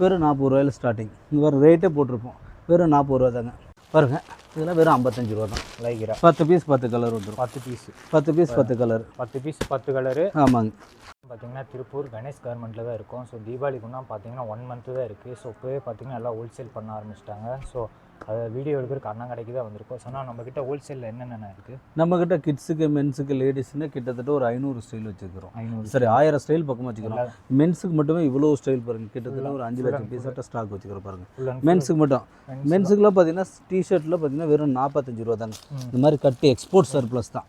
வெறும் நாற்பது ரூபாயில் ஸ்டார்டிங் இங்கே ரேட்டே போட்டிருப்போம். வெறும் நாற்பது ரூபா தாங்க. பாருங்க இதெல்லாம் வெறும் ஐம்பத்தஞ்சு ரூபா தான் லைக்ரா பத்து பீஸ் பத்து கலர் வந்துடும் பத்து பீஸ் பத்து பீஸ் பத்து கலர் பத்து பீஸ் பத்து கலரு ஆமாங்க. பார்த்தீங்கன்னா திருப்பூர் கணேஷ் கார்மெண்ட்டில் தான் இருக்கும். ஸோ தீபாவளிக்குன்னா பார்த்தீங்கன்னா ஒன் மந்த்து தான் இருக்குது ஸோ இப்போவே பார்த்தீங்கன்னா எல்லாம் ஹோல்சேல் பண்ண ஆரம்பிச்சிட்டாங்க. ஸோ அதை வீடியோ எடுக்கிறதுக்கு அண்ணன் கடைக்கு தான் வந்திருக்கோம். ஸோ ஆனால் நம்மக்கிட்ட ஹோல்சேலில் என்னென்ன இருக்குது நம்மக்கிட்ட கிட்ஸுக்கு மென்ஸுக்கு லேடிஸ்னு கிட்டத்தட்ட ஒரு ஐநூறு ஸ்டைல் வச்சுக்கிறோம் ஐநூறு சரி ஆயிரம் ஸ்டைல் பக்கம் வச்சுக்கிறோம் மென்ஸுக்கு மட்டுமே இவ்வளோ ஸ்டைல் பாருங்க. கிட்டத்தட்ட ஒரு அஞ்சு லட்சம் பீஸாட்ட ஸ்டாக் வச்சுக்கிறோம் பாருங்க. ஃபுல் அண்ட் மென்ஸுக்கு மட்டும். மென்ஸுக்குலாம் பார்த்தீங்கன்னா டிஷர்ட்டில் பார்த்தீங்கன்னா வெறும் நாற்பத்தஞ்சு ரூபா தாங்க இந்த மாதிரி கட்டி எக்ஸ்போர்ட் சர்ப்ளஸ் தான்.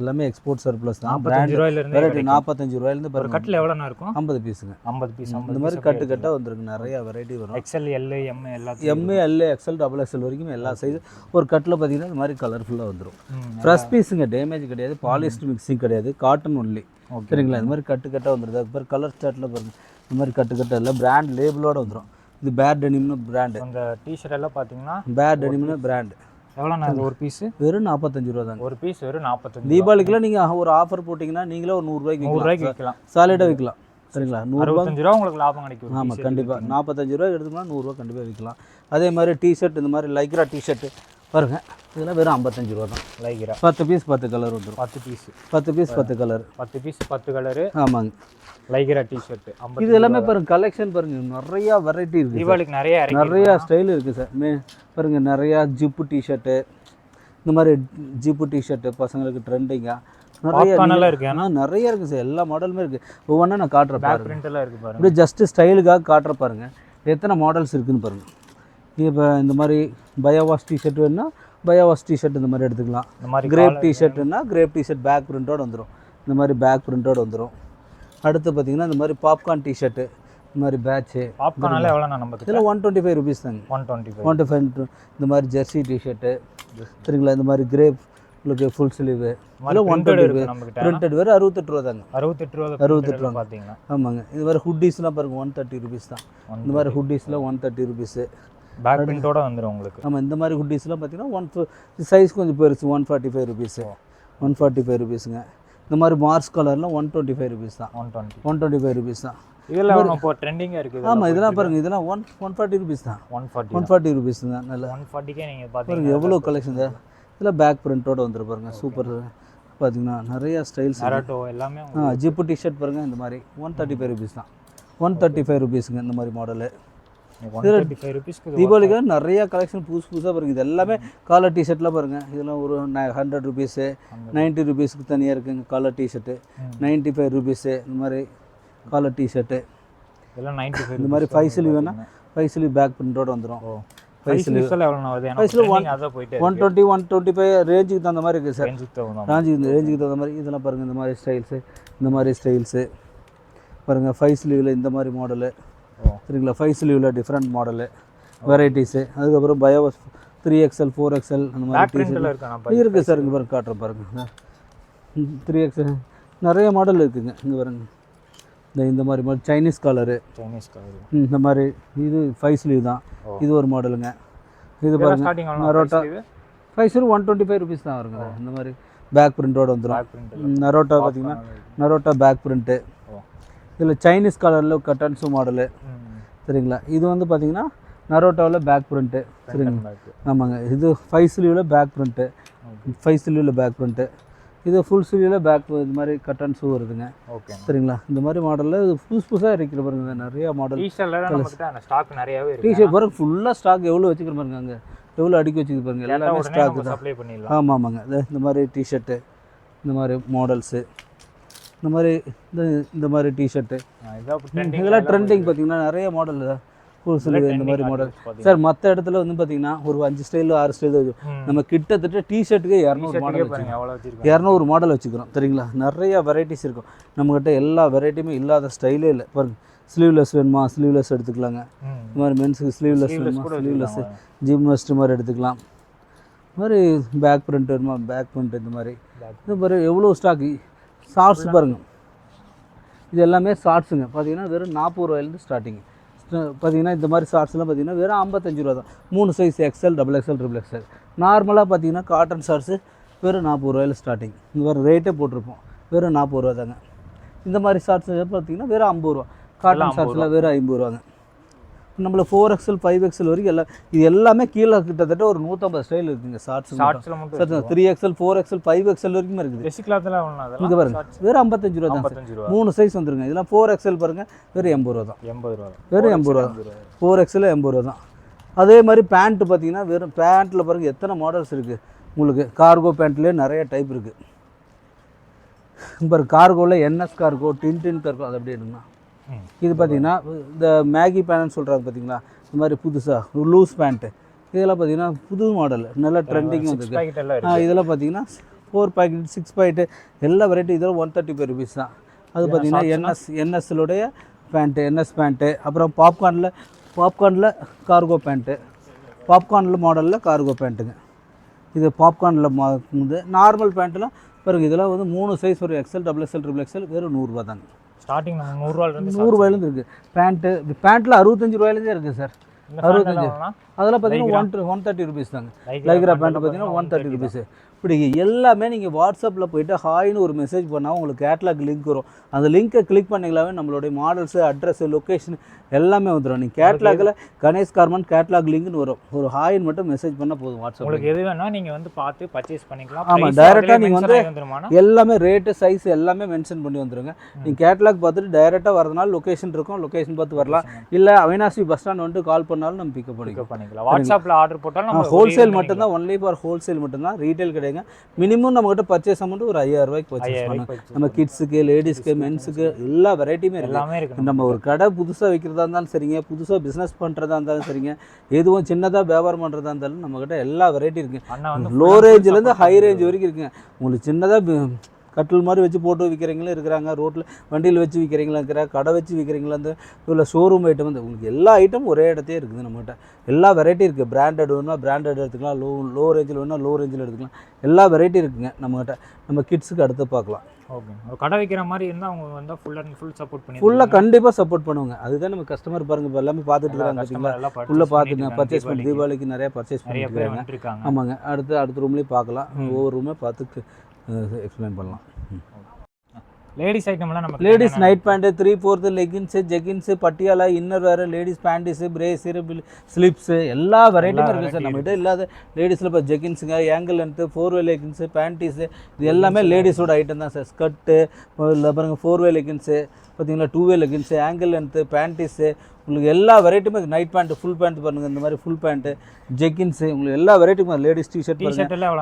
எல்லாமே எக்ஸ்போர்ட் சர்ப்ளஸ் தான். நாற்பத்தஞ்சு ரூபாயிலேருந்து வெரைட்டி நாற்பத்தஞ்சு ரூபாயிலேருந்து ஒரு கட்டில் எவ்வளோண்ணா இருக்கும்? ஐம்பது பீஸுங்க. ஐம்பது பீஸ் இந்த ஐம்பது மாதிரி கட்டு கட்டாக வந்துருக்கு நிறைய வெரைட்டி வரும். எக்ஸ்எல் எல் எம் எல்லாத்தையும் M A L XL double XL வரைக்கும் எல்லா சைஸ் ஒரு கட்டில் பார்த்தீங்கன்னா இந்த மாதிரி கலர்ஃபுல்லாக வந்துடும் ஃப்ரெஷ் பீஸுங்க டேமேஜ் கிடையாது. பாலிஸ்டர் மிக்சிங் கிடையாது. Cotton only. சரிங்களா? இந்த மாதிரி கட்டு கட்டாக வந்துடுது அது பேர் கலர் ஸ்டார்ட்டில் பாருங்க. இந்த மாதிரி கட்டு கட்டாக இல்லை. பிராண்ட் லேபிளோட வந்துடும் இது பேட் டெனிம்னு பிராண்டு அந்த டிஷர்ட் எல்லாம் பார்த்தீங்கன்னா பேட் டெனிம்னு பிராண்டு எவ்வளோண்ணா இது ஒரு பீஸு வெறும் நாற்பத்தஞ்சு ரூபா தாங்க. ஒரு பீஸ் வெறும் நாற்பத்தஞ்சு தீபாவளிக்குலாம் நீங்கள் ஒரு ஆஃபர் போட்டிங்கன்னா நீங்களே ஒரு நூறுரூவாய்க்கு நூறுரூவாய்க்கு விற்கலாம். சாலிடாக விற்கலாம். சரிங்களா? நூறுரூவா ரூபா உங்களுக்கு லாபம் கிடைக்கும். ஆமாம் கண்டிப்பாக நாற்பத்தஞ்சு ரூபா எடுத்துக்கலாம் நூறுரூவா கண்டிப்பாக விற்கலாம். அதே மாதிரி டிஷர்ட் இந்த மாதிரி லைக்ரா டிஷர்ட்டு பாருங்கள் இதெல்லாம் வெறும் ஐம்பத்தஞ்சு ரூபா தான். லைக்ரா பத்து பீஸ் பத்து கலர் வந்துடும் பத்து பீஸ் பத்து பீஸ் பத்து கலர் பத்து பீஸ் பத்து கலரு ஆமாங்க. லைக்ரா டிஷர்ட் இது எல்லாமே பாருங்க கலெக்ஷன் பாருங்க. நிறையா வெரைட்டி இருக்குது தீபாவளிக்கு நிறைய நிறையா ஸ்டைல் இருக்குது சார் மே பாருங்க நிறையா ஜிப்பு டிஷர்ட்டு இந்த மாதிரி ஜிப்பு டிஷர்ட்டு பசங்களுக்கு ட்ரெண்டிங்காக நிறைய இருக்கு ஆனால் நிறைய இருக்குது சார் எல்லா மாடலுமே இருக்குது ஒவ்வொன்றா நான் காட்டுறேன் பேக் பாருங்க. பிரிண்ட் எல்லாம் இருக்கு பாருங்க. அப்படியே ஜஸ்ட்டு ஸ்டைலுக்காக காட்டுற பாருங்க. எத்தனை மாடல்ஸ் இருக்குன்னு பாருங்க. இப்போ இந்த மாதிரி பயோவாஸ் டிஷர்ட் வேணுன்னா பயோவாஸ் டிஷர்ட் இந்த மாதிரி எடுத்துக்கலாம். இந்த மாதிரி கிரேப் டிஷர்ட்னா கிரேப் டிஷர்ட் பேக் பிரிண்டோட வந்துடும் இந்த மாதிரி பேக் பிரிண்டோட வந்துடும் அடுத்து பார்த்தீங்கன்னா இந்த மாதிரி பாப்கார்ன் டிஷர்ட்டு இந்த மாதிரி பேட்ச்சு பாப்கார்ன் எல்லாம் எவ்வளோண்ணா நம்ம இதெல்லாம் ஒன் டுவெண்ட்டி ஃபைவ் ருபீஸ் தாங்க. One twenty five one five இந்த மாதிரி ஜெர்சி டிஷர்ட்டு சரிங்களா இந்த மாதிரி கிரேப் உங்களுக்கு ஃபுல் ஸ்லீவு இதெல்லாம் ஒன் டுவெண்ட்டி பிரிண்டட் வேறு அறுபத்தெட்டு ரூபா தாங்க. அறுபத்தெட்டு ரூபா அறுபத்தெட்டு அறுபத்தெட்டு பார்த்தீங்கன்னா ஆமாங்க. இது மாதிரி ஹுட்டீஸ்லாம் பாருங்கள் ஒன் தேர்ட்டி ருபீஸ் தான். இந்த மாதிரி ஹுட்டீஸ்லாம் ஒன் தேர்ட்டி ருபீஸு பேக் பிரிண்டோட வந்துடும் உங்களுக்கு. ஆமாம் இந்த மாதிரி ஹுட்டீஸ்லாம் பார்த்தீங்கன்னா ஒன் சைஸ் கொஞ்சம் பெருசு one forty five rupees one forty five ருபீஸுங்க இந்த மாதிரி மார்ஸ் கலர்லாம் ஒன் டுவெண்ட்டி ஃபைவ் ருபீஸ் தான். One twenty one twenty five rupees தான். இதெல்லாம் இப்போ ட்ரெண்டிங்காக இருக்குது. ஆமாம் இதெல்லாம் பாருங்கள் இதெல்லாம் ஒன் ஒன் ஃபார்ட்டி ருபீஸ் தான். One forty one forty rupees தான் நல்லா. ஒன் ஃபார்ட்டிக்கே நீங்கள் பாருங்க எவ்வளோ கலெக்ஷன் இதில் பேக் பிரிண்டோட வந்துரு பாருங்க சூப்பர் பார்த்தீங்கன்னா நிறைய ஸ்டைல்ஸ் எல்லாமே ஆ ஜிப்பு டிஷர்ட் பாருங்க இந்த மாதிரி ஒன் தேர்ட்டி ஃபைவ் ருபீஸ் தான். ஒன் தேர்ட்டி ஃபைவ் ருபீஸுங்க இந்த மாதிரி மாடலு தீபாவளிக்காக நிறைய கலெக்ஷன் புதுசு புதுசாக பாருங்க இது எல்லாமே காலர் டிஷர்ட்லாம் பாருங்க. இதெல்லாம் ஒரு ஹண்ட்ரட் ருபீஸு நைன்ட்டி ருபீஸ்க்கு தனியாக இருக்குங்க collar T-shirt ninety five rupees இந்த மாதிரி காலர் டிஷர்ட்டு இதெல்லாம் நைன்ட்டி ஃபைவ் இந்த மாதிரி ஃபைவ் ஸ்லீவ் வேணால் ஃபைவ் ஸ்லீவ் பேக் பிரிண்டோட வந்துடும் ஃபைவ் ஏன்னா அதான் போயிட்டு one twenty one twenty five ரேஞ்சுக்கு தகுந்த மாதிரி இருக்குது சார் ரேஞ்சுக்கு ரேஞ்சுக்கு தகுந்த மாதிரி. இதெல்லாம் பாருங்கள் இந்த மாதிரி ஸ்டைல்ஸு இந்த மாதிரி ஸ்டைல்ஸு பாருங்கள் ஃபைவ் ஸ்லீவில் இந்த மாதிரி மாடலு சரிங்களா? ஃபைவ் ஸ்லீவில் டிஃப்ரெண்ட் மாடலு வெரைட்டிஸு அதுக்கப்புறம் பயோ த்ரீ எக்ஸ்எல் ஃபோர் எக்ஸ்எல் அந்த மாதிரி இருக்குது சார் இங்கே பாருங்க காட்டுறேன் பாருங்கள் த்ரீ எக்ஸ்எல் நிறைய மாடல் இருக்குங்க. இங்கே பாருங்க. இந்த இந்த மாதிரி model Chinese collar Chinese collar இந்த மாதிரி. இது ஃபைவ் ஸ்லீவ் தான். இது ஒரு மாடலுங்க இது பாருங்க. நரோட்டா five sleeve one twenty five rupees தான் வருங்க. இந்த மாதிரி பேக் பிரிண்டோட வந்துடும் நரோட்டா பார்த்தீங்கன்னா நரோட்டா பேக் பிரிண்ட்டு இதில் சைனீஸ் கலரில் கட்டன்ஸு மாடலு சரிங்களா? இது வந்து பார்த்தீங்கன்னா நரோட்டாவில் பேக் பிரிண்ட்டு சரிங்க. பேக் ஆமாங்க. இது ஃபைவ் ஸ்லீவில் பேக் பிரிண்ட்டு ஃபைவ் ஸ்லீவில் பேக் பிரிண்ட்டு இது ஃபுல் ஸ்லீவில் பேக் இது மாதிரி கட்டன்ஸும் வருதுங்க. ஓகே சரிங்களா? இந்த மாதிரி மாடலில் இது புதுசு புதுசாக இருக்கிற பாருங்க. நிறைய மாடல் ஸ்டாக் நிறையவே டிஷர்ட் பாருங்க ஃபுல்லாக ஸ்டாக் எவ்வளோ வச்சுக்கிற பாருங்க அங்கே. எவ்வளோ அடுக்கி வச்சுக்கிற பாருங்க. எல்லாமே ஸ்டாக் தான். ஆமாம் ஆமாங்க. இந்த மாதிரி டிஷர்ட்டு இந்த மாதிரி மாடல்ஸு இந்த மாதிரி இந்த இந்த மாதிரி டிஷர்ட்டு இதெல்லாம் ட்ரெண்டிங் பார்த்தீங்கன்னா நிறைய மாடல் ஃபுல் ஸ்லீவ் இந்த மாதிரி மாடல் சார் மற்ற இடத்துல வந்து பார்த்தீங்கன்னா ஒரு அஞ்சு ஸ்டைல் ஆறு ஸ்டைல் நம்ம கிட்டத்தட்ட டிஷர்ட்டுக்கு இரநூறு மாடல் இரநூறு மாடல் வச்சுக்கிறோம் சரிங்களா நிறைய வெரைட்டிஸ் இருக்கும். நம்மக்கிட்ட எல்லா வெரைட்டியுமே இல்லாத ஸ்டைலே இல்லை. பாருங்க ஸ்லீவ்லெஸ் வேணுமா? ஸ்லீவ்லெஸ் எடுத்துக்கலாங்க. இந்த மாதிரி மென்ஸுக்கு ஸ்லீவ்லெஸ் வேணுமா? ஸ்லீவ்லெஸ் வச்சிருக்காங்க. ஜிம் வெஸ்ட் மாதிரி எடுத்துக்கலாம். இந்த மாதிரி பேக் பிரிண்ட் வேணுமா? பேக் பிரிண்ட் இந்த மாதிரி. இந்த மாதிரி எவ்வளோ ஸ்டாக்கு ஷார்ட்ஸ் பாருங்க. இது எல்லாமே ஷார்ட்ஸுங்க பார்த்தீங்கன்னா வெறும் நாற்பது ரூபாயிலேருந்து ஸ்டார்டிங் பார்த்தீங்கன்னா இந்த மாதிரி ஷார்ட்ஸ்லாம் பார்த்தீங்கன்னா வெறும் ஐம்பத்தஞ்சு ரூபா தான். மூணு size XL double XL triple XL நார்மலாக பார்த்தீங்கன்னா காட்டன் ஷார்ட்ஸு வெறும் நாற்பது ரூபாயில் ஸ்டார்டிங் இந்த மாதிரி ரேட்டே போட்டிருப்போம். வெறும் நாற்பது ரூபா தாங்க. இந்த மாதிரி ஷார்ட்ஸ் பார்த்தீங்கன்னா வெறும் ஐம்பது ரூபா. காட்டன் ஷார்ட்ஸில் வெறும் ஐம்பது ரூபாங்க நம்மள ஃபோர் எக்ஸல் ஃபைவ் எக்ஸல் வரைக்கும் எல்லாம் இது எல்லாமே கீழே கிட்டத்தட்ட ஒரு நூற்றம்பது ஸ்டைல் இருக்குங்க ஷார்ட்ஸ் ஷார்ட்ஸில் மட்டும் three XL four XL five XL வரைக்கும் இருக்குது. கிளாத்தில் இங்கே பாருங்க வெறும் ஐம்பத்தஞ்சு ரூபா தான் மூணு சைஸ் வந்துருங்க. இதெல்லாம் ஃபோர் எக்ஸல் பாருங்க வெறும் எண்பது ரூபா தான். எண்பது ரூபா. வெறும் எண்பது ரூபா ஃபோர் எக்ஸல் எண்பது ரூபா தான். அதே மாதிரி பேண்ட்டு பார்த்தீங்கன்னா வெறும் பேண்ட்டில் பாருங்கள் எத்தனை மாடல்ஸ் இருக்குது உங்களுக்கு கார்கோ பேண்ட்லேயே நிறைய டைப் இருக்குது இப்போ கார்கோவில் NS cargo tin tin cargo அது அப்படியே எடுங்கண்ணா ம். இது பார்த்தீங்கன்னா இந்த மேகி பேண்ட்னு சொல்கிறாங்க பார்த்தீங்களா இந்த மாதிரி புதுசாக லூஸ் பேண்ட்டு இதெல்லாம் பார்த்தீங்கன்னா புது மாடல் நல்ல ட்ரெண்டிங் வந்திருக்கு. இதெல்லாம் பார்த்தீங்கன்னா ஃபோர் பாக்கெட் சிக்ஸ் பாக்கெட்டு எல்லா வெரைட்டி இதெல்லாம் ஒன் தேர்ட்டி ஃபைவ் ருபீஸ் தான். அது பார்த்தீங்கன்னா என்எஸ் என்எஸ்லுடைய பேண்ட்டு என்எஸ் பேண்ட்டு அப்புறம் பாப்கார்னில் பாப்கார்னில் கார்கோ பேண்ட்டு பாப்கார்னில் மாடலில் கார்கோ பேண்ட்டுங்க இது பாப்கார்னில் மா இது நார்மல் பேண்ட்டுலாம் பாருங்க இதெல்லாம் வந்து மூணு சைஸ் வரும் XL double XL triple XL வெறும் நூறுரூவா தாங்க. ஸ்டார்டிங் நம்ம நூறுரூவாலேருந்து நூறுரூவாயிலேருந்து இருக்குது பேண்ட்டு பேண்ட்டில் அறுபத்தஞ்சு ரூபாயிலேருந்தே இருக்குது சார் அறுபத்தஞ்சு. அதெல்லாம் பார்த்தீங்கன்னா ஒன் ஒன் தேர்ட்டி ருபீஸ் தாங்க. லைக்ரா பேண்ட் பார்த்தீங்கன்னா ஒன் தேர்ட்டி. ருபீஸ் இப்படி எல்லாமே நீங்கள் வாட்ஸ்அப்பில் போயிட்டு ஹாய்னு ஒரு மெசேஜ் பண்ணால் உங்களுக்கு கேட்லாக் லிங்க் வரும். அந்த லிங்க்கை கிளிக் பண்ணிங்களாவே நம்மளுடைய மாடல்ஸு அட்ரஸு லொக்கேஷன் எல்லாமே வந்துடும் நீங்கள் கேட்லாகில் கணேஷ் கார்மன் கேட்லாக் லிங்க்னு வரும். ஒரு ஹாய்னு மட்டும் மெசேஜ் பண்ணால் போதும் வாட்ஸ்அப்பில் உங்களுக்கு எது வேணா நீங்க வந்து பார்த்து பர்ச்சேஸ் பண்ணிக்கலாம். ஆமா, Price direct ஆ அதுலயே நீங்க mention வந்து-? எல்லாமே ரேட்டு சைஸ் எல்லாமே மென்ஷன் பண்ணி வந்துருங்க. நீங்கள் கேட்லாக் பார்த்துட்டு டைரெக்டாக வரதுனால லொக்கேஷன் இருக்கும். லொக்கேஷன் பார்த்து வரலாம். இல்லை அவினாசி பஸ் ஸ்டாண்ட் வந்துட்டு கால் பண்ணாலும் நம்ம பிக்கப் பண்ணிக்கலாம். வாட்ஸ்அப்ல ஆர்டர் போட்டாலும் நம்ம ஹோல்சேல் மட்டும்தான் ஒன்லி ஃபார் ஹோல்சேல் மட்டும்தான் ரீட்டைல் கிடையாது மினிமம் நம்மகிட்ட பர்ச்சேஸ் அமௌண்ட் ஒரு ஐயாயிரம் ரூபாய்க்கு பர்ச்சேஸ் பண்ணணும் நம்ம கிட்ஸுக்கு லேடிஸ்க்கு மென்ஸுக்கு எல்லா வெரைட்டியுமே இருக்குது எல்லாமே இருக்கு நம்ம ஒரு கடை புதுசாக வைக்கிறதா இருந்தாலும் சரிங்க. புதுசாக பிஸ்னஸ் பண்ணுறதா இருந்தாலும் சரிங்க. எதுவும் சின்னதாக வியாபாரம் பண்ணுறதா இருந்தாலும் நம்மக்கிட்ட எல்லா வெரைட்டி இருக்குது லோ ரேஞ்சிலேருந்து ஹை ரேஞ்ச் வரைக்கும் இருக்குங்க. உங்களுக்கு சின்னதாக கட்டில் மாதிரி வச்சு போட்டு விற்கிறவங்களும் இருக்கிறாங்க. ரோட்டில் வண்டியில் வச்சு விற்கிறீங்களா இருக்கிறாங்க கடை வச்சு விற்கிறீங்களா வந்து இல்லை ஷோரூம் ஐட்டம் வந்து உங்களுக்கு எல்லா ஐட்டமும் ஒரே இடத்தையே இருக்குது நம்மகிட்ட. எல்லா வெரைட்டி இருக்குது பிராண்டட் வேணும்னா பிராண்டட் எடுத்துக்கலாம். லோ லோ ரேஞ்சில் வேணும்னா லோ ரேஞ்சில் எடுத்துக்கலாம். எல்லா வெரைட்டி இருக்குங்க நம்மகிட்ட. நம்ம கிட்ஸுக்கு அடுத்து பார்க்கலாம். ஓகே ஒரு கடை வைக்கிற மாதிரி இருந்தா அவங்க வந்து ஃபுல் அண்ட் ஃபுல் சப்போர்ட் பண்ணி ஃபுல்லாக கண்டிப்பாக சப்போர்ட் பண்ணுவாங்க. அதுதான் நம்ம கஸ்டமர் பாருங்க இப்போ எல்லாமே பார்த்துட்டு இருக்காங்க பார்த்துங்க பண்ணிட்டு பர்ச்சேஸ் பண்ணி தீபாவளிக்கு. நிறைய பர்ச்சேஸ் பண்ணிட்டு பேர் வந்துருக்காங்க. ஆமாங்க. அடுத்து அடுத்த ரூம்லேயும் பார்க்கலாம். ஒவ்வொரு ரூமே பார்த்து எக்ஸ்பிளைன் பண்ணலாம். லேடிஸ் ஐட்டம்லாம் நம்ம ladies night pant three fourth leggings jeggings Patiala inner வேறு லேடிஸ் பேண்டிஸு பிரேஸு ஸ்லிப்ஸு எல்லா வெரைட்டியும் இருக்குது சார் நம்மகிட்ட இல்லாத லேடிஸில் இப்போ ஜெகின்ஸுங்க ankle length four way leggings panties இது எல்லாமே லேடிஸோட ஐட்டம் தான் சார் ஸ்கர்ட்டு இல்லை பாருங்கள் ஃபோர் வே லெகின்ஸு பார்த்தீங்களா two way leggings ankle length panties உங்களுக்கு எல்லா வெரைட்டியுமே நைட் பேண்ட்டு ஃபுல் பேண்ட் பாருங்கள் இந்த மாதிரி ஃபுல் பேண்ட்டு ஜெகின்ஸு உங்களுக்கு எல்லா வெரைட்டியும் லேடிஸ் டிஷர்ட்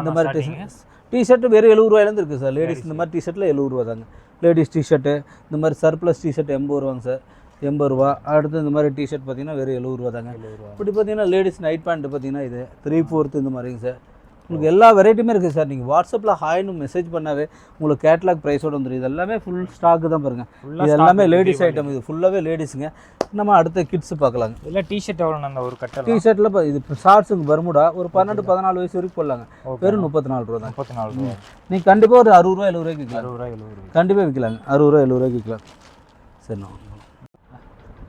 இந்த மாதிரி டிஷர்ட் டிஷர்ட் வெறும் எழுபது ரூபாயிலேருந்து இருக்குது சார் லேடிஸ் இந்த மாதிரி டிஷர்ட்டில் எழுபது ரூபா தாங்க. லேடிஸ் டிஷர்ட்டு இந்த மாதிரி சர்ப்ளஸ் டிஷர்ட் எண்பது ரூபாங்க சார். எண்பது ரூபா. அடுத்து இந்த மாதிரி டிஷர்ட் பார்த்தீங்கன்னா வெறும் எழுபது ரூபா. தாங்க இப்படி பார்த்தீங்கன்னா லேடிஸ் நைட் பேண்ட் பார்த்தீங்கன்னா இது த்ரீ ஃபோர்த்து இந்த மாதிரிங்க சார். உங்களுக்கு எல்லா வெரைட்டியுமே இருக்குது சார் நீங்கள் வாட்ஸ்அப்பில் ஹாய்னு மெசேஜ் பண்ணாவே உங்களுக்கு கேட்லாக் ப்ரைஸோட வந்துடும் இது எல்லாமே ஃபுல் ஸ்டாக்கு தான் பாருங்கள் இது எல்லாமே லேடிஸ் ஐட்டம் இது. ஃபுல்லாகவே லேடிஸுங்க நம்ம அடுத்த கிட்ஸ் பார்க்கலாங்க இல்லை டிஷர்ட் எவ்வளோ அந்த ஒரு கட்டல் டிஷர்ட்டில் இப்போ இது ஷார்ட்ஸுங்க பர்முடா ஒரு பன்னெண்டு பதினாலு வயசு வரைக்கும் போடலாங்க. வெறும் முப்பத்தி நாலு ரூபா தான். முப்பத்தி நாலு ரூபா நீங்கள் கண்டிப்பாக ஒரு அறுபது ரூபா எழுபது ரூபாய்க்கு விற்கலாம். அறுபது ரூபா எழுபது ரூபா. கண்டிப்பாக விற்கலாங்க. அறுபது ரூபா எழுபது ரூபாய்க்கு விற்கலாம். சரிண்ணா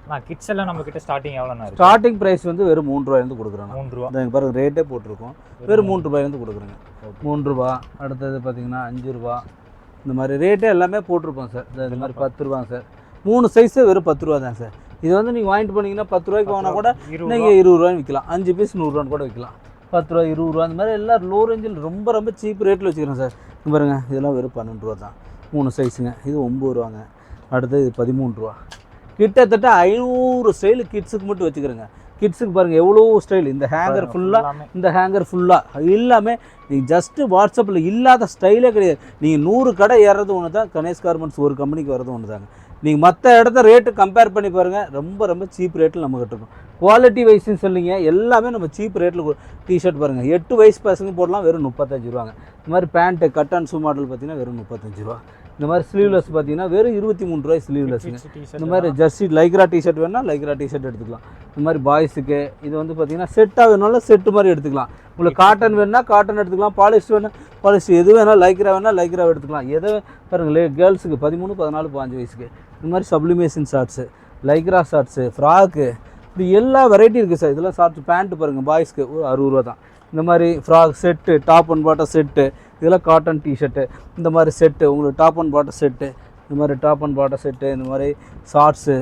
நான் கிட்ஸ் எல்லாம் நம்ம கிட்ட ஸ்டார்டிங் இருக்கு? ஸ்டார்டிங் ப்ரைஸ் வந்து வெறும் மூணு ரூபாயிலேருந்து கொடுக்குறேன் மூணு ரூபா. இந்த பாருங்க ரேட்டே போட்டிருக்கோம். வெறும் மூணு ரூபாயிலேருந்து கொடுக்குறேங்க. மூணு ரூபா அடுத்தது பார்த்தீங்கன்னா அஞ்சு ரூபா. இந்த மாதிரி ரேட்டே எல்லாமே போட்டிருப்போம் சார் இந்த மாதிரி பத்து ரூபாங்க சார் மூணு சைஸே வெறும் பத்து ரூபா தான் சார் இது வந்து நீங்கள் வாங்கிட்டு போனீங்கன்னா பத்து ரூபாய்க்கு வாங்கினா கூட நீங்கள் இருபது ரூபாய்க்கு விற்கலாம் அஞ்சு பீஸ் நூறுரூவான்னு கூட விற்கலாம் பத்து ரூபா இருபது ரூபா அந்த மாதிரி எல்லாம் லோ ரேஞ்சில் ரொம்ப ரொம்ப சீப் ரேட்டில் வச்சுக்கிறேன் சார் இங்க பாருங்க இதெல்லாம் வெறும் பன்னெண்டு ரூபா தான். மூணு சைஸுங்க இது ஒம்பது ரூபாங்க. அடுத்தது இது பதிமூணு ரூபா. கிட்டத்தட்ட ஐநூறு ஸ்டைலு கிட்ஸுக்கு மட்டும் வச்சுக்கிறேங்க. கிட்ஸுக்கு பாருங்கள் எவ்வளோ ஸ்டைல் இந்த ஹேங்கர் ஃபுல்லாக இந்த ஹேங்கர் ஃபுல்லாக எல்லாமே நீங்கள் ஜஸ்ட்டு வாட்ஸ்அப்பில் இல்லாத ஸ்டைலே கிடையாது. நீங்கள் நூறு கடை ஏறது ஒன்று தான் கணேஷ் கார்மெண்ட்ஸ் ஒரு கம்பெனிக்கு வர்றது ஒன்று தாங்க. நீங்கள் மற்ற இடத்த ரேட்டு கம்பேர் பண்ணி பாருங்கள் ரொம்ப ரொம்ப சீப் ரேட்டில் நம்மக்கிட்ட இருக்கும் குவாலிட்டி வைஸ்னு சொல்லிங்க எல்லாமே நம்ம சீப் ரேட்டில் டிஷர்ட் பாருங்கள் எட்டு வயசு பசங்க போடலாம் வெறும் முப்பத்தஞ்சு ரூபாங்க. இந்த மாதிரி pant cut and shoe model பார்த்தீங்கன்னா வெறும் முப்பத்தஞ்சு ரூபா. இந்த மாதிரி ஸ்லீவ்லெஸ் பார்த்தீங்கன்னா வெறும் இருபத்தி மூணு ரூபாய் ஸ்லீவ்லெஸ்ஸுங்க இந்த மாதிரி ஜர்சி லைக்ரா டிஷர்ட் வேணா லைக்ரா டிஷர்ட் எடுத்துக்கலாம். இந்த மாதிரி பாய்ஸுக்கு இது வந்து பார்த்தீங்கன்னா செட்டாக வேணாலும் செட்டு மாதிரி எடுத்துக்கலாம். உங்களுக்கு காட்டன் வேணா காட்டன் எடுத்துக்கலாம். பாலிஸ்டர் வேணா பாலிஸ்டர் எது வேணால் லைக்ரா வேணால் லைக்ரா எடுத்துக்கலாம். எதை பாருங்களே கேர்ள்ஸுக்கு பதிமூணு பதினாலு பாஞ்சு வயசுக்கு. இந்த மாதிரி sublimation shorts lycra shorts frock இப்படி எல்லா வெரைட்டி இருக்குது சார் இதெல்லாம் ஷார்ட்ஸ் பேண்ட்டு பாருங்கள் பாய்ஸ்க்கு ஒரு அறுபது ரூபா தான். இந்த மாதிரி frock set top and bottom set இதெல்லாம் காட்டன் டிஷர்ட்டு இந்த மாதிரி செட்டு உங்களுக்கு டாப் அண்ட் பாட்டம் செட்டு இந்த மாதிரி டாப் அண்ட் பாட்டம் செட்டு இந்த மாதிரி ஷார்ட்ஸு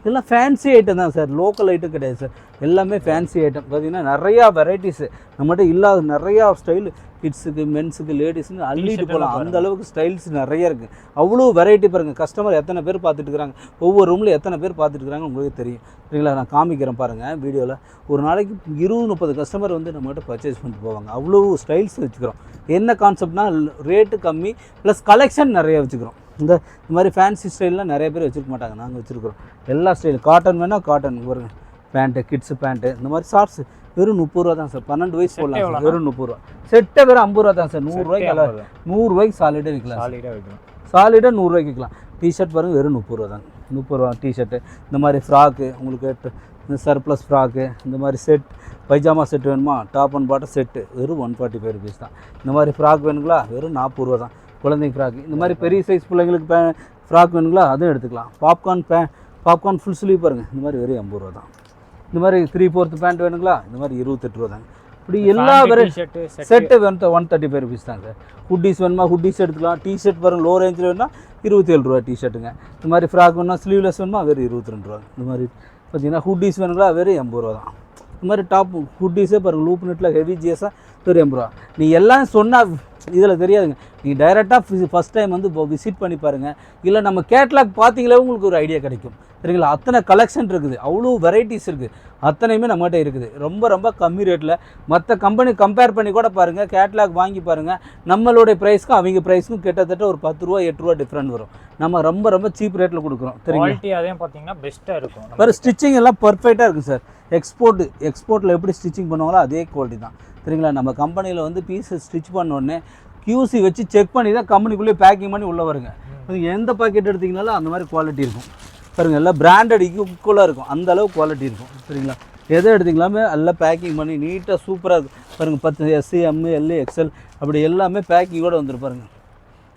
இதெல்லாம் ஃபேன்சி ஐட்டம் தான் சார். லோக்கல் ஐட்டம் கிடையாது சார். எல்லாமே ஃபேன்சி ஐட்டம் பார்த்தீங்கன்னா நிறையா வெரைட்டிஸு நம்மகிட்ட இல்லாத நிறையா ஸ்டைல் கிட்ஸுக்கு மென்ஸுக்கு லேடிஸுக்கு அள்ளிட்டு போகலாம். அந்த அளவுக்கு ஸ்டைல்ஸ் நிறைய இருக்குது அவ்வளோ வெரைட்டி பாருங்கள் கஸ்டமர் எத்தனை பேர் பார்த்துட்டு இருக்கிறாங்க ஒவ்வொரு ரூமில் எத்தனை பேர் பார்த்துட்டு இருக்கிறாங்க உங்களுக்கு தெரியும். சரிங்களா? நான் காமிக்கிறேன் பாருங்கள் வீடியோவில் ஒரு நாளைக்கு இருபது முப்பது கஸ்டமர் வந்து நம்மகிட்ட பர்ச்சேஸ் பண்ணிட்டு போவாங்க. அவ்வளோ ஸ்டைல்ஸ் வச்சுக்கிறோம். என்ன கான்செப்ட்னா ரேட்டு கம்மி ப்ளஸ் கலெக்ஷன் நிறைய வச்சுக்கிறோம். இந்த இந்த மாதிரி ஃபேன்சி ஸ்டைல்லாம் நிறைய பேர் வச்சுருக்க மாட்டாங்க. நாங்கள் வச்சுருக்கிறோம். எல்லா ஸ்டைல் காட்டன் வேணால் காட்டன் பாருங்க. பேண்ட்டு கிட்ஸு பேண்ட்டு இந்த மாதிரி ஷார்ட்ஸ் வெறும் முப்பது ரூபா தான் சார் பன்னெண்டு வயசு போடலாம்? சார் வெறும் முப்பது ரூபா. செட்டை வெறும் ஐம்பது ரூபா தான் சார் நூறுரூவாய்க்கு அல்ல நூறுரூவாய்க்கு சாலிடாக விற்கலாம் சாலிடாக வைக்கணும் சாலிடாக நூறுரூவாய்க்கு விற்கலாம். டிஷர்ட் பாருங்க வெறும் முப்பது ரூபா தான். முப்பது ரூபா டிஷர்ட்டு இந்த மாதிரி ஃப்ராக்கு உங்களுக்கு இந்த சர்ப்ளஸ் ஃப்ராக்கு இந்த மாதிரி செட் பைஜாமா செட் வேணுமா? டாப் அண்ட் பாட்டம் செட்டு வெறும் ஒன் ஃபார்ட்டி ஃபைவ் ருபீஸ் தான். இந்த மாதிரி ஃப்ராக் வேணுங்களா? வெறும் நாற்பது ரூபா தான். குழந்தைங்க ஃப்ராக். இந்த மாதிரி பெரிய சைஸ் பிள்ளைங்களுக்கு பே ஃப்ராக் வேணுங்களா அதுவும் எடுத்துக்கலாம். பாப்கார்ன் பே பாப்கார்ன் ஃபுல் ஸ்லீவ் பாருங்கள் இந்த மாதிரி வெறும் எண்பது ரூபா தான். இந்த மாதிரி த்ரீ ஃபோர்த் பேண்ட் வேணுங்களா இந்த மாதிரி இருபத்தெட்டு ரூபா தாங்க இப்படி எல்லா செட்டு வந்து one thirty five rupees sir. Hoodies வேணுமா ஹுட்டீஸ் எடுத்துக்கலாம். டிஷர்ட் வரும் லோ ரேஞ்சில் வேணும்னா இருபத்தி ஏழு ரூபா டிஷர்ட்டுங்க இந்த மாதிரி ஃப்ராக் வேணுமா ஸ்லீவ்லெஸ் வேணுமா வெறும் இருபத்தி ரெண்டு ரூபா. இந்த மாதிரி பார்த்தீங்கன்னா ஹுட்டீஸ் வேணுங்களா வெறும் எண்பது ரூபா தான். இந்த மாதிரி டாப் ஹுட்டீஸே பாருங்கள் லூப் நெட்டில் ஹெவி ஜிஎஸ்ஸாக வெறும் எண்பது ரூபா. நீ எல்லாம் சொன்னால் இதில் தெரியாதுங்க. நீ டைரெக்டாக ஃபஸ்ட் டைம் வந்து விசிட் பண்ணி பாருங்கள் இல்லை நம்ம கேட்லாக் பார்த்தீங்களே உங்களுக்கு ஒரு ஐடியா கிடைக்கும். சரிங்களா? அத்தனை கலெக்ஷன் இருக்குது. அவ்வளோ வெரைட்டிஸ் இருக்குது அத்தனையுமே நம்மகிட்ட இருக்குது. ரொம்ப ரொம்ப கம்மி ரேட்டில் மற்ற கம்பெனி கம்பேர் பண்ணி கூட பாருங்கள் கேட்லாக் வாங்கி பாருங்கள் நம்மளுடைய ப்ரைஸ்க்கும் அவங்க ப்ரைஸ்க்கும் கிட்டத்தட்ட ஒரு பத்து ரூபா எட்டு ரூபா டிஃப்ரெண்ட் வரும். நம்ம ரொம்ப ரொம்ப சீப் ரேட்டில் கொடுக்குறோம். குவாலிட்டி அதையும் பார்த்தீங்கன்னா பெஸ்ட்டாக இருக்கும். வேறு ஸ்டிச்சிங் எல்லாம் பர்ஃபெக்டாக இருக்கும் சார் எக்ஸ்போர்ட் எக்ஸ்போர்ட்டில் எப்படி ஸ்டிச்சிங் பண்ணுவாங்களோ அதே குவாலிட்டி தான். சரிங்களா? நம்ம கம்பெனியில் வந்து பீஸ் ஸ்டிச் பண்ண உடனே கியூசி வச்சு செக் பண்ணி தான் கம்பெனிக்குள்ளேயே பேக்கிங் பண்ணி உள்ளே வருங்க. அது எந்த பாக்கெட் எடுத்தீங்கனாலும் அந்த மாதிரி குவாலிட்டி இருக்கும். பாருங்க எல்லாம் பிராண்டட் ஈக்குவலாக இருக்கும். அந்த அளவு குவாலிட்டி இருக்கும். சரிங்களா? எதை எடுத்தீங்களாமே எல்லாம் பேக்கிங் பண்ணி நீட்டாக சூப்பராக இருக்கும் பாருங்கள் பத்து எஸ்சி எம்மு எல் எக்ஸ்எல் அப்படி எல்லாமே பேக்கிங்கோட வந்துரு பாருங்க.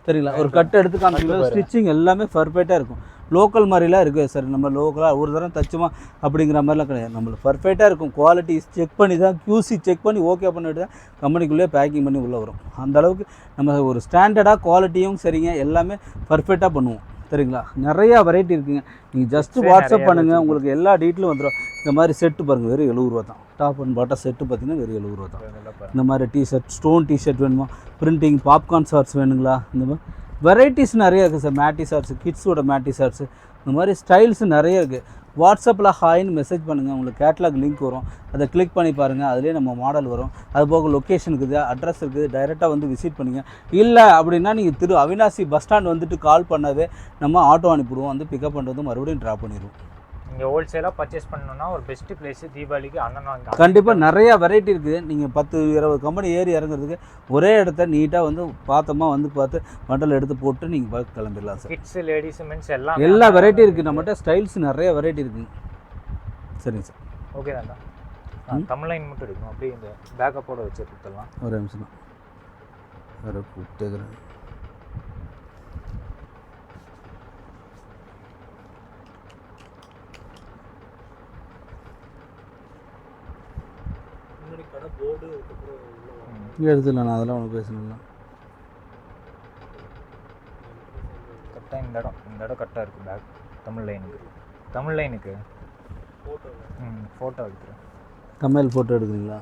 சரிங்களா? ஒரு கட்டு எடுத்து காமிச்சிங்களா ஸ்டிச்சிங் எல்லாமே பர்ஃபெக்டாக இருக்கும். லோக்கல் மாதிரிலாம் இருக்குது சார். நம்ம லோக்கலாக ஒரு தரம் தச்சுமா அப்படிங்கிற மாதிரிலாம் கிடையாது. நம்மளுக்கு பர்ஃபெக்டாக இருக்கும். குவாலிட்டி செக் பண்ணி தான் QC செக் பண்ணி ஓகே பண்ணிட்டு தான். கம்பெனிக்குள்ளே பேக்கிங் பண்ணி உள்ளே வரும். அந்த அளவுக்கு நம்ம ஒரு ஸ்டாண்டர்டாக குவாலிட்டியும் சரிங்க. எல்லாமே பர்ஃபெக்டாக பண்ணுவோம். சரிங்களா? நிறையா வெரைட்டி இருக்குங்க. நீங்கள் ஜஸ்ட்டு வாட்ஸ்அப் பண்ணுங்கள் உங்களுக்கு எல்லா டீட்டெயிலும் வந்துடும். இந்த மாதிரி செட்டு பாருங்கள் வெறும் எழுபது ரூபா தான். டாப் அண்ட் பாட்டம் செட்டு பார்த்தீங்கன்னா வெறும் எழுபது ரூபா தான். இந்த மாதிரி டிஷர்ட் ஸ்டோன் டிஷர்ட் வேணுமா? பிரிண்டிங் பாப்கார்ன் ஷார்ட்ஸ் வேணுங்களா? இந்த மாதிரி வெரைட்டிஸ் நிறைய இருக்குது சார் மேட்டி ஷார்ட்ஸு கிட்ஸோட மேட்டி ஷார்ட்ஸு இந்த மாதிரி ஸ்டைல்ஸ் நிறைய இருக்குது வாட்ஸ்அப்பில் ஹாய்னு மெசேஜ் பண்ணுங்கள் உங்களுக்கு கேட்லாக் லிங்க் வரும். அதை கிளிக் பண்ணி பாருங்கள் அதுலேயே நம்ம மாடல் வரும். அது போக லொக்கேஷன் இருக்குது அட்ரஸ் இருக்குது. டைரெக்டாக வந்து விசிட் பண்ணுங்கள் இல்லை அப்படின்னா நீங்கள் திரு அவினாசி பஸ் ஸ்டாண்ட் வந்துட்டு கால் பண்ணவே நம்ம ஆட்டோ அனுப்பிடுவோம். வந்து பிக்கப் பண்ணுறது மறுபடியும் ட்ராப் பண்ணிடுவோம். இங்கே ஹோல்சேலாக பர்ச்சேஸ் பண்ணணும்னா ஒரு பெஸ்ட் பிளேஸ் தீபாவளிக்கு அண்ணன் கண்டிப்பாக நிறையா வெரைட்டி இருக்குது. நீங்கள் பத்து இருபது கம்பெனி ஏறி இறங்குறதுக்கு ஒரே இடத்த நீட்டாக வந்து பார்த்தோமா வந்து பார்த்து மண்டல் எடுத்து போட்டு நீங்கள் பார்த்து கிளம்பிடலாம் சார். கிட்ஸ் லேடிஸ் மென்ஸ் எல்லாம் எல்லா வெரைட்டி இருக்குது. நம்மகிட்ட ஸ்டைல்ஸ் நிறைய வெரைட்டி இருக்குங்க சரிங்க சார். ஓகே தான்டா. தமிழ் லைன் மட்டும் எடுக்கணும் அப்படியே இந்த பேக்கப்போட வச்சு கொடுத்துடலாம். ஒரு நிமிஷம் தான். வேறு கூப்பிட்டுக்கிறேன் எடுத்துடலாம் நான் அதெல்லாம் ஒன்று பேசணும்ல கரெக்டாக இந்த இடம் இந்த இடம் கரெக்டாக இருக்குது பேக் தமிழ் லைனுக்கு தமிழ் லைனுக்கு ம் ஃபோட்டோ எடுத்துகிறேன் தமிழ் ஃபோட்டோ எடுக்குறீங்களா?